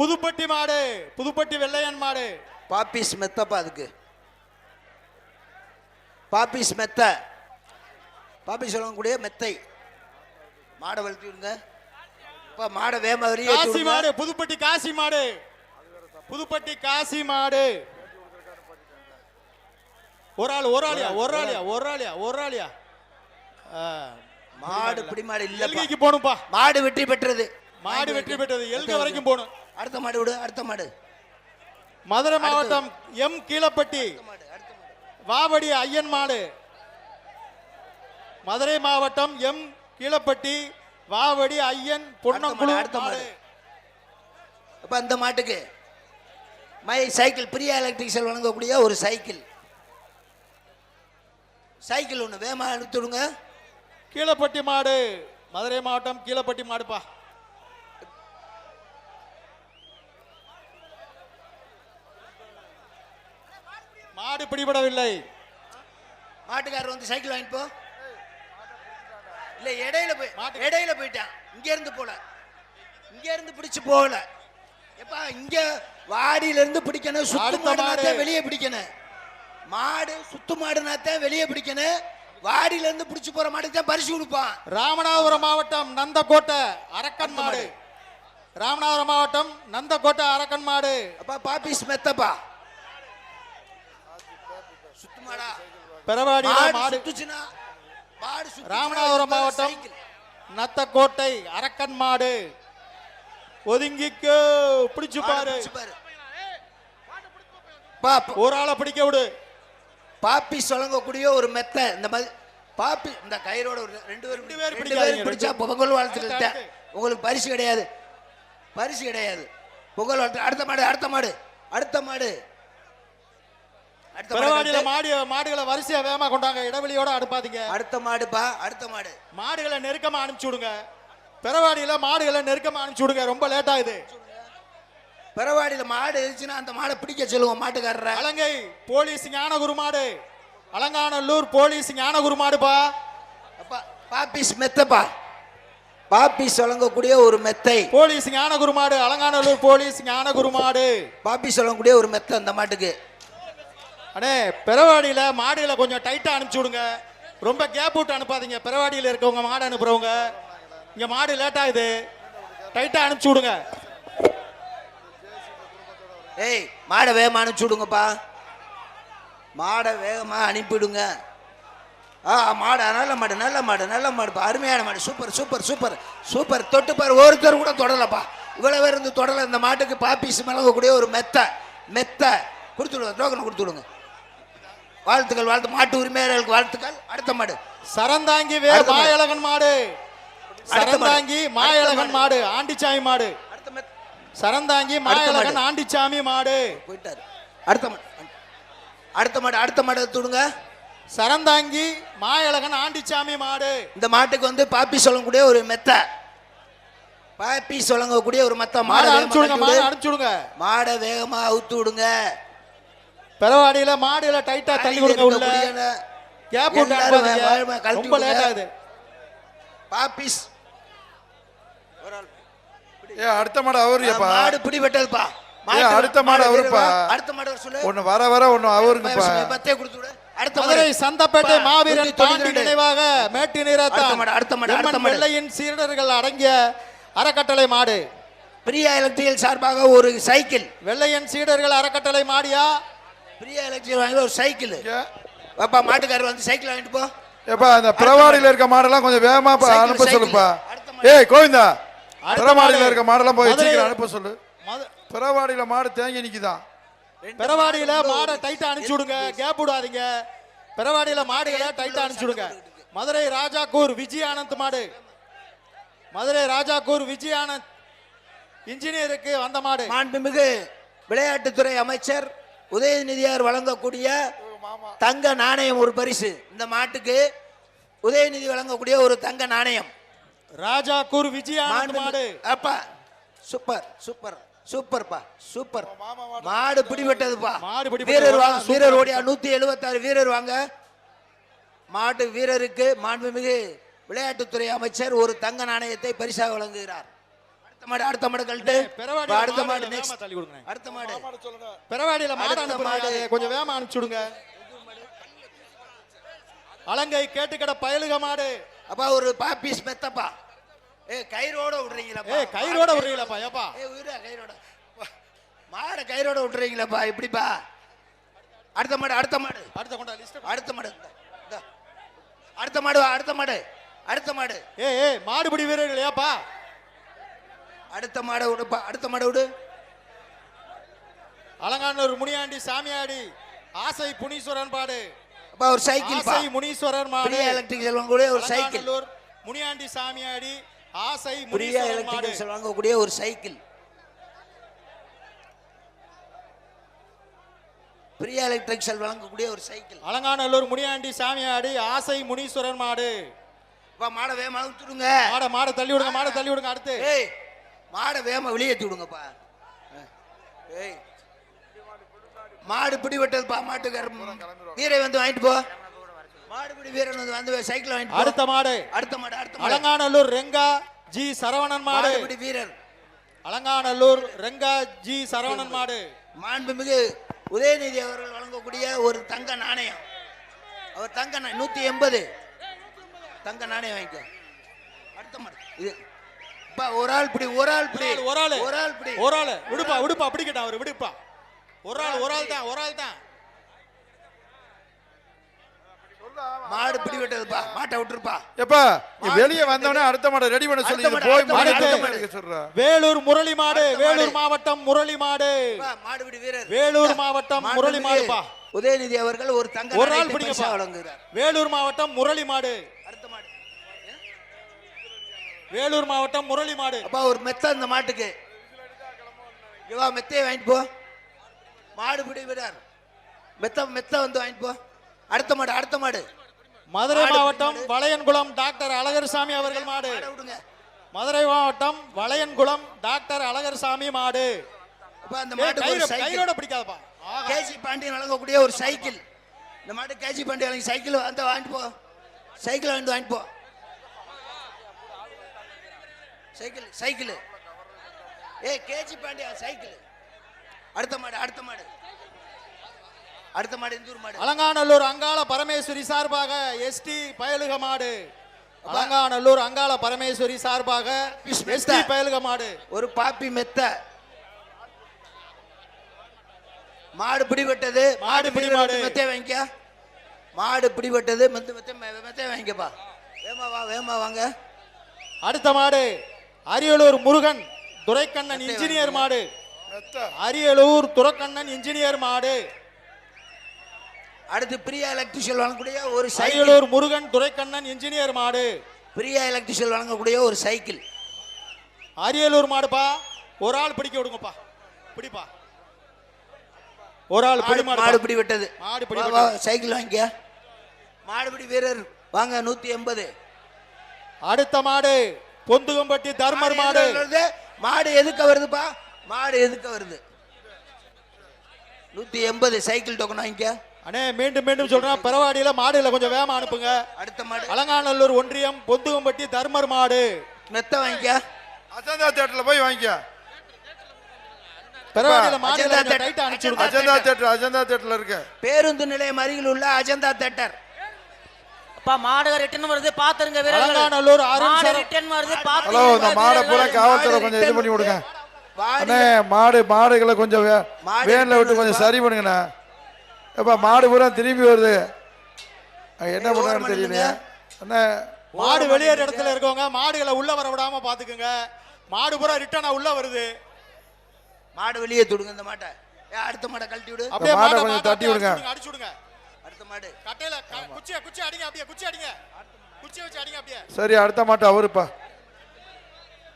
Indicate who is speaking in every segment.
Speaker 1: புதுப்பட்டி மாடு புதுப்பட்டி வெள்ளையன் மாடு.
Speaker 2: பாப்பிஸ் மெத்தப்பா அதுக்கு. பாப்பிஸ் மெத்த பாப்பி சொல்லக்கூடிய மெத்தை. மாடை வளர்த்தி விடுங்க. அப்பா மாடை வேம
Speaker 1: காசி. மாடு புதுப்பட்டி காசி மாடு. புதுப்பட்டி காசி மாடு. ஒரு ஆள் ஒரு ஆளியா ஒரு ஆளியா ஒரு ஆளியா ஒரு ஆளியா.
Speaker 2: மாடு பிடி மாடு இல்லப்பா.
Speaker 1: எல்கைக்கு போகணும்பா.
Speaker 2: மாடு வெற்றி பெற்றது.
Speaker 1: மாடு வெற்றி பெற்றது. எல்கை வரைக்கும் போகணும்.
Speaker 2: அடுத்த மாடு விடு அடுத்த மாடு.
Speaker 1: மதுரை மாவட்டம் எம் கீழப்பட்டி. வாவடி ஐயன் மாடு. மதுரை மாவட்டம் எம் கீழப்பட்டி வாவடி ஐயன் பொன்னங்குழு
Speaker 2: அடுத்த மாடு. அப்ப அந்த மாட்டுக்கு மை சைக்கிள் பிரியா எலக்ட்ரிக்ஸல் வழங்கக்கூடிய ஒரு சைக்கிள். சைக்கிள் ஒன்று வேமா அனுப்பிச்சு விடுங்க.
Speaker 1: கீழப்பட்டி மாடு. மதுரை மாவட்டம் கீழப்பட்டி மாடுப்பா. மாடு பிடிபடவில்லை.
Speaker 2: மாட்டுக்காரர் வந்து சைக்கிள் வாங்கிட்டு போ. இல்ல இடையில போய் இடையில போயிட்டான். இங்க இருந்து போல இங்க இருந்து பிடிச்சு போகல. எப்பா இங்க வாடியில இருந்து பிடிக்கணும் சுத்து மாடுனாத்தான்
Speaker 1: மாடு.
Speaker 2: வெளியே பிடிக்கணும். மாடு சுத்து மாடுனாத்தான் வெளியே பிடிக்கணும். வாடியில இருந்து பிடிச்சு போற மாடுக்கு தான் பரிசு கொடுப்பான்.
Speaker 1: ராமநாதபுரம் மாவட்டம் நந்தக்கோட்டை அரக்கன் மாடு. ராமநாதபுரம் மாவட்டம் நந்தக்கோட்டை அரக்கன் மாடு.
Speaker 2: அப்பா பாப்பிஸ் மெத்தப்பா. சுத்து மாடா
Speaker 1: பெறவாடியில
Speaker 2: மாடு சுத்துச்சுன்னா மாடு
Speaker 1: ராமநாதபுரம் மாவட்டம். நத்தக்கோட்டை அரக்கன் மாடு. ஒதுங்கிக்கு பிடிச்சு பாரு.
Speaker 2: பாரு.
Speaker 1: ஒரு ஆளை பிடிக்க விடு.
Speaker 2: பாப்பி சொல்லக்கூடிய ஒரு மெத்த. இந்த மாதிரி பாப்பி இந்த கயிறோட ஒரு ரெண்டு பேரும்
Speaker 1: ரெண்டு பேர்
Speaker 2: ரெண்டு பேரும் பிடிச்சா பொங்கல் தான். உங்களுக்கு பரிசு கிடையாது. பரிசு கிடையாது. பொங்கல் வாழ்த்து. அடுத்த மாடு அடுத்த மாடு அடுத்த மாடு. அடுத்த மாடு
Speaker 1: மாடுகளை வரிசையா வேகமா கொண்டாங்க. இடைவெளியோட அடுப்பாதீங்க
Speaker 2: அடுத்த மாடுப்பா அடுத்த மாடு.
Speaker 1: மாடுகளை நெருக்கமா அனுப்பிச்சு விடுங்க. பெறவாடியில மாடுகளை நெருக்கமா அனுப்பிச்சு விடுங்க. ரொம்ப லேட் ஆகுது.
Speaker 2: பெறவாடியில மாடு இருந்துச்சுன்னா அந்த மாடை பிடிக்க சொல்லுவோம் மாட்டுக்காரரை.
Speaker 1: அலங்கை போலீஸ் ஞானகுரு மாடு. அலங்காநல்லூர் போலீஸ் ஞானகுரு மாடுப்பா.
Speaker 2: அப்பா பாப்பிஸ் மெத்தப்பா. பாப்பிஸ் வழங்கக்கூடிய ஒரு மெத்தை.
Speaker 1: போலீஸ் ஞானகுரு மாடு அலங்காநல்லூர் போலீஸ் ஞானகுரு மாடு.
Speaker 2: பாப்பிஸ் வழங்கக்கூடிய ஒரு மெத்தை அந்த மாட்டுக்கு.
Speaker 1: அடே பெறவாடியில் மாடுகளை கொஞ்சம் டைட்டாக அனுப்பிச்சி விடுங்க. ரொம்ப கேப் விட்டு அனுப்பாதீங்க. பெறவாடியில் இருக்கவங்க மாடு அனுப்புகிறவங்க இங்கே மாடு லேட் ஆகுது. அனுப்பிச்சி விடுங்க.
Speaker 2: ஏய் மாடை வேகமாக அனுப்பிச்சி விடுங்கப்பா. மாடை வேகமாக அனுப்பிவிடுங்க ஆ மாடு நல்ல மாடு நல்ல மாடு நல்ல மாடுப்பா. அருமையான மாடு. Super super super. சூப்பர். தொட்டு பாரு ஒருத்தர் கூட தொடலப்பா. இவ்வளோ பேர் இருந்து தொடலை. இந்த மாட்டுக்கு பாப்பீஸ் மிளகக்கூடிய ஒரு மெத்தை மெத்தை. கொடுத்துடுங்க டோக்கன் கொடுத்துடுங்க வாழ்த்துக்கள் வாழ்த்து மாட்டு உரிமையாளர்களுக்கு வாழ்த்துக்கள். அடுத்த மாடு.
Speaker 1: சரந்தாங்கி வே. மாயழகன் மாடு. சரந்தாங்கி மாயழகன் மாடு. ஆண்டிச்சாமி மாடு. சரந்தாங்கி மாயழகன் ஆண்டிச்சாமி மாடு.
Speaker 2: போயிட்டாரு. அடுத்த மாடு. அடுத்த மாடு அடுத்த மாடு எடுத்து விடுங்க
Speaker 1: சரந்தாங்கி மாயழகன் ஆண்டிச்சாமி மாடு.
Speaker 2: இந்த மாட்டுக்கு வந்து பாப்பி சொல்லக்கூடிய ஒரு மெத்த. பாப்பி சொல்லக்கூடிய ஒரு மெத்த.
Speaker 1: மாடு
Speaker 2: மாடை
Speaker 1: அனுப்பிச்சு விடுங்க மாடு
Speaker 2: வேகமா
Speaker 1: அனுப்பிச்சு விடுங்க.
Speaker 2: மாடை வேகமா அவுத்து விடுங்க.
Speaker 1: பெறவாடியில மாடுல டைட்டா தள்ளி விடுங்க உள்ள கேப் விட்டு ரொம்ப லேட். ஆகுது.
Speaker 2: பாப்பிஸ்
Speaker 3: ஏ அடுத்த மாடு அவருப்பா
Speaker 2: மாடு பிடிபட்டதுப்பா.
Speaker 3: ஏய், அடுத்த மாடு அவருப்பா.
Speaker 2: அடுத்த மாடு சொல்லு.
Speaker 3: ஒன்னு வர வர ஒன்னு அவருங்கப்பா.
Speaker 2: பத்தே கொடுத்து விடு. அடுத்த
Speaker 1: மதுரை சந்தப்பேட்டை மாவீரன்
Speaker 2: ரெண்டு.
Speaker 1: நினைவாக மேட்டு
Speaker 2: மாடு, அடுத்த மாடு, அடுத்த
Speaker 1: நீரத்தான். வெள்ளையின் சீடர்கள் அடங்கிய அறக்கட்டளை மாடு.
Speaker 2: பிரியா எலக்ட்ரிக்கல் சார்பாக ஒரு சைக்கிள்.
Speaker 1: வெள்ளையன் சீடர்கள் அறக்கட்டளை மாடியா?
Speaker 2: பிரியா எலக்ட்ரிக்கல் வாங்கி ஒரு சைக்கிள்.
Speaker 3: ஏ,
Speaker 2: பாப்பா மாட்டுக்காரர் வந்து சைக்கிள் வாங்கிட்டு போ.
Speaker 3: ஏப்பா அந்த பிரவாடியில இருக்க மாடெல்லாம் கொஞ்சம் வேகமா அனுப்ப. சொல்லுப்பா. ஏய் கோவிந்தா.
Speaker 1: மாடு.
Speaker 3: இருக்க மாடெல்லாம் போய்
Speaker 1: மதுரை-
Speaker 3: சீக்கிரம் அனுப்ப சொல்லு.
Speaker 1: மது-
Speaker 3: பிரவாடியில மாடு தேங்கி நிக்குதான்
Speaker 1: பெறவாடியில மாடை டைட்டா அனுப்பிச்சு விடுங்க. கேப் விடாதீங்க. பெறவாடியில மாடுகளை டைட்டா அனுப்பிச்சு விடுங்க. மதுரை ராஜாக்கூர் விஜய் ஆனந்த் மாடு. மதுரை ராஜாக்கூர் விஜய் ஆனந்த் இன்ஜினியருக்கு வந்த மாடு.
Speaker 2: மாண்புமிகு விளையாட்டுத்துறை அமைச்சர் உதயநிதியார் வழங்கக்கூடிய தங்க நாணயம் ஒரு பரிசு. இந்த மாட்டுக்கு உதயநிதி வழங்கக்கூடிய ஒரு தங்க நாணயம்.
Speaker 1: ராஜாக்கூர் விஜய் ஆனந்த் மாடு
Speaker 2: அப்பா சூப்பர் சூப்பர் சூப்பர்ப்பா சூப்பர். மாடு. பிடிபட்டதுப்பா. வீரர் வாங்க. வீரர் ஓடியா நூத்தி எழுபத்தாறு வீரர் வாங்க. மாட்டு வீரருக்கு மாண்புமிகு விளையாட்டுத்துறை அமைச்சர் ஒரு தங்க நாணயத்தை பரிசாக வழங்குகிறார். மாடு அடுத்த மாடு கழட்டு.
Speaker 1: பெறவாடி
Speaker 2: இப்ப அடுத்த மாடு
Speaker 1: வேகமா
Speaker 2: நெக்ஸ்ட்
Speaker 1: தள்ளி கொடுங்க
Speaker 2: அடுத்த மாடு.
Speaker 1: பெறவாடியில மாடு கொஞ்சம் வேகமா அனுப்பிச்சு விடுங்க அலங்கை கேட்டுக்கட பயலுக மாடு.
Speaker 2: அப்பா ஒரு பாப்பீஸ் மெத்தப்பா. ஏ கயிறோட விடுறீங்களா
Speaker 1: ஏய் கயிறோட விடுறீங்களாப்பா? ஏப்பா?
Speaker 2: ஏ உயிரா கயிறோட? மாடை கயிறோட விட்டுறீங்களப்பா இப்படிப்பா அடுத்த மாடு அடுத்த மாடு.
Speaker 1: அடுத்த கொண்டா லிஸ்ட்
Speaker 2: அடுத்த மாடு. அடுத்த மாடு வா, அடுத்த மாடு. அடுத்த மாடு.
Speaker 1: ஏய் ஏய் மாடுபிடி வீரர்கள் ஏப்பா?
Speaker 2: அடுத்த மாடை விடுப்பா அடுத்த மாடை விடு.
Speaker 1: அலங்கானூர் முனியாண்டி சாமியாடி ஆசை புனீஸ்வரன் பாடு.
Speaker 2: அப்பா ஒரு சைக்கிள்
Speaker 1: ஆசை முனீஸ்வரர் மாடு.
Speaker 2: எலக்ட்ரிக் செல்வம் கூட ஒரு சைக்கிள்.
Speaker 1: முனியாண்டி சாமியாடி ஆசை
Speaker 2: பிரியா
Speaker 1: முனீஸ்வரன்
Speaker 2: எலக்ட்ரிக் வாங்கக்கூடிய ஒரு சைக்கிள். பிரியா எலக்ட்ரிக்ஸ் வழங்கக்கூடிய ஒரு சைக்கிள்.
Speaker 1: அலங்காநல்லூர் முனியாண்டி சாமியாடி ஆசை முனீஸ்வரன் மாடு.
Speaker 2: மாடை வேகமாக விட்டுடுங்க.
Speaker 1: மாட மாட தள்ளி விடுங்க மாட தள்ளி விடுங்க அடுத்து.
Speaker 2: மாடை வேகமாக வெளியேற்றி விடுங்கப்பா. ஏய். மாடு பிடி வெட்டதுப்பா மாட்டுக்கார வீரை வந்து வாங்கிட்டு போ. மாடு பிடி வீரன் வந்து வந்து சைக்கிள் வாங்கிட்டு
Speaker 1: அடுத்த மாடு.
Speaker 2: அடுத்த மாடு அடுத்த மாடு.
Speaker 1: அலங்காநல்லூர் ரெங்கா ஜி சரவணன் மாடு
Speaker 2: பிடி வீரர்.
Speaker 1: அலங்காநல்லூர் ரெங்கா ஜி சரவணன் மாடு.
Speaker 2: மாண்புமிகு உதயநிதி அவர்கள் வழங்கக்கூடிய ஒரு தங்க நாணயம். அவர் தங்க நா- நூத்தி எண்பது. தங்க நாணயம் வாங்கிக்க. அடுத்த மாடு. இது. ஒரு ஆள் பிடி ஒரு ஆள் பிடி.
Speaker 1: ஒரு ஆளு
Speaker 2: ஒரு ஆள் பிடி.
Speaker 1: ஒரு ஆளு. விடுப்பா விடுப்பா அப்படி கேட்டா அவர் விடுப்பா. ஒரு ஆள் ஒரு ஆள் தான் ஒரு ஆள் தான்.
Speaker 2: மாடு பிடி விட்டதுப்பா மாட்டை விட்டுருப்பா.
Speaker 3: எப்பா நீ வெளியே வந்தவனே அடுத்த மாடை ரெடி பண்ண சொல்லி போய் மாடு சொல்றா.
Speaker 1: வேலூர் முரளி மாடு வேலூர். மாவட்டம் முரளி மாடு.
Speaker 2: மாடு பிடி வீரர்.
Speaker 1: வேலூர் மாவட்டம் முரளி மாடுப்பா.
Speaker 2: உதயநிதி அவர்கள் ஒரு தங்க
Speaker 1: ஒரு ஆள்
Speaker 2: வழங்குகிறார்.
Speaker 1: வேலூர் மாவட்டம் முரளி மாடு. வேலூர் மாவட்டம் முரளி மாடு.
Speaker 2: அப்பா ஒரு மெத்த இந்த மாட்டுக்கு. இவா மெத்தையை வாங்கிட்டு போ. மாடு பிடி விடார் மெத்த மெத்த வந்து வாங்கிட்டு போ. அடுத்த மாடு அடுத்த மாடு.
Speaker 1: மதுரை மாவட்டம். வளையன்குளம் டாக்டர் அழகர்சாமி அவர்கள் மாடு.
Speaker 2: விடுங்க.
Speaker 1: மதுரை மாவட்டம் வளையன்குளம் டாக்டர் அழகர்சாமி மாடு.
Speaker 2: அப்பா
Speaker 1: கயிறு-
Speaker 2: சைக்கிள்.
Speaker 1: கயிறோட பிடிக்காதப்பா.
Speaker 2: கேஜி பாண்டியன் வழங்கக்கூடிய ஒரு சைக்கிள். இந்த மாட்டு கேஜி பாண்டியன் சைக்கிள் வந்து வாங்கிட்டு போ. சைக்கிள் வாங்கிட்டு வாங்கிட்டு போ. Cycle cycle. ஏய் கேஜி பாண்டியா சைக்கிள். அடுத்த மாடு அடுத்த மாடு. அடுத்த மாடு இந்தூர் மாடு.
Speaker 1: அலங்காநல்லூர் அங்காள பரமேஸ்வரி சார்பாக எஸ்டி பயலுக மாடு. அலங்காநல்லூர் அங்காள பரமேஸ்வரி சார்பாக எஸ்டி பயலுக மாடு.
Speaker 2: ஒரு பாப்பி மெத்த. மாடு பிடிபட்டது.
Speaker 1: மாடு
Speaker 2: பிடி
Speaker 1: பிடிமாடு.
Speaker 2: மெத்தைய வாங்கிக்க. மாடு பிடிபட்டது. மெத்த மெத்த மெ- மெத்தைய வாங்கிக்கப்பா. வேமா வா வேமா வாங்க.
Speaker 1: அடுத்த மாடு. அரியலூர் முருகன் துரைக்கண்ணன் இன்ஜினியர் மாடு. அரியலூர் துரைக்கண்ணன் இன்ஜினியர் மாடு.
Speaker 2: அடுத்து பிரியா எலக்ட்ரிஷியல் வழங்கக்கூடிய ஒரு சைக்கிள்
Speaker 1: அரியலூர் முருகன் துரைக்கண்ணன் இன்ஜினியர் மாடு.
Speaker 2: பிரியா எலக்ட்ரிஷியல் வழங்கக்கூடிய ஒரு சைக்கிள்
Speaker 1: அரியலூர் மாடுப்பா ஒரு ஆள் பிடிக்க விடுங்கப்பா. பிடிப்பா. ஒரு ஆள் பிடி
Speaker 2: மாடு
Speaker 1: மாடு
Speaker 2: பிடி விட்டது
Speaker 1: மாடு பிடி
Speaker 2: சைக்கிள் வாங்கிக்க மாடுபிடி வீரர் வாங்க நூத்தி எண்பது.
Speaker 1: அடுத்த மாடு. பொந்துகம்பட்டி தர்மர் மாடு
Speaker 2: மாடு. எதுக்க வருதுப்பா? மாடு எதுக்க வருது? நூத்தி எண்பது சைக்கிள் டோக்கன் வாங்கிக்க.
Speaker 1: அண்ணே மீண்டும் மீண்டும் சொல்றேன். பெறவாடியில மாடுகளை கொஞ்சம் வேகமா அனுப்புங்க.
Speaker 2: அடுத்த மாடு.
Speaker 1: அலங்காநல்லூர் ஒன்றியம் பொந்துகம்பட்டி தர்மர் மாடு.
Speaker 2: மெத்த வாங்கிக்க.
Speaker 3: அஜந்தா தேட்டர்ல போய் வாங்கிக்க.
Speaker 2: அஜந்தா தேட்டர்,
Speaker 3: அஜந்தா தேட்டர் அஜந்தா தேட்டர்ல இருக்க.
Speaker 2: பேருந்து நிலையம் அருகில் உள்ள அஜந்தா தேட்டர்
Speaker 4: அப்பா மாடு ரிட்டர்ன் வருது பாத்துருங்க வீரர்கள். மாடு ரிட்டர்ன் வருது
Speaker 3: ஹலோ
Speaker 4: பாத்துருங்க
Speaker 3: இந்த மாடை பூரா. காவல்துறை கொஞ்சம் இது பண்ணி விடுங்க. அண்ணே மாடு மாடுகளை கொஞ்சம் வேன்ல விட்டு கொஞ்சம் சரி பண்ணுங்கண்ணா. எப்பா மாடு பூரா திரும்பி வருது. அங்க என்ன தெரியலையே. அண்ணே.
Speaker 1: மாடு வெளியேற இடத்துல இருக்கவங்க மாடுகளை உள்ள வர விடாம பாத்துக்குங்க. மாடு பூரா ரிட்டர்னா உள்ள வருது.
Speaker 2: மாடு வெளியே துடுங்க இந்த மாட்டை. ஏ, அடுத்த மாடை கழட்டி விடு.
Speaker 1: அப்படியே
Speaker 3: கொஞ்சம்
Speaker 1: மாட்டை
Speaker 3: தட்டி விடுங்க.
Speaker 1: அடிச்சு விடுங்க.
Speaker 2: அடுத்த மாடு.
Speaker 1: கட்டையில க- குச்சியை குச்சி அடிங்க அப்படியே குச்சி அடிங்க. குச்சி வச்சு அடிங்க அப்படியே.
Speaker 3: சரி அடுத்த மாட்டு அவருப்பா.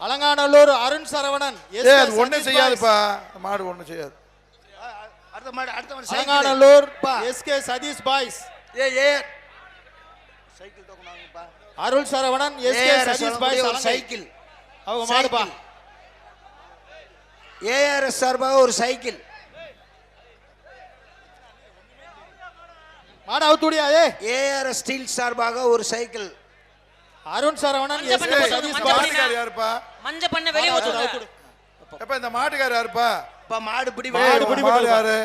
Speaker 1: அலங்காநல்லூர் அருண் சரவணன்
Speaker 3: ஏ. அது ஒண்ணும்
Speaker 1: சதீஷ்
Speaker 3: செய்யாதுப்பா. மாடு ஒண்ணும் செய்யாது.
Speaker 2: அடுத்த மாடு அடுத்த மாடு
Speaker 1: அலங்காநல்லூர்
Speaker 2: பா.
Speaker 1: S K Sathish boys.
Speaker 2: ஏ ஏ. சைக்கிள் டோக்கன் வாங்கப்பா
Speaker 1: Arul Saravanan S K
Speaker 2: ARS
Speaker 1: Sathish boys.
Speaker 2: Cycle.
Speaker 1: அவங்க மாடுப்பா.
Speaker 2: ஏஆர்எஸ் சார்பாக ஒரு சைக்கிள்.
Speaker 1: மாடு அவுத்துடியா ஏ?
Speaker 2: ஏஆர்எஸ் ஸ்டீல் சார்பாக ஒரு சைக்கிள்.
Speaker 1: அருண் சரவணன்
Speaker 4: மஞ்சள்
Speaker 1: எஸ்
Speaker 4: பண்ண போட்டு மஞ்சள்
Speaker 1: பாஸ்
Speaker 4: பண்ண.
Speaker 3: மாட்டுக்கார் யாருப்பா?
Speaker 4: மஞ்ச பண்ண வெளியே.
Speaker 3: எப்ப இந்த மாட்டுக்கார் யாருப்பா?
Speaker 2: இப்ப மாடு பிடி
Speaker 1: மாடு பிடி.
Speaker 3: யாரு?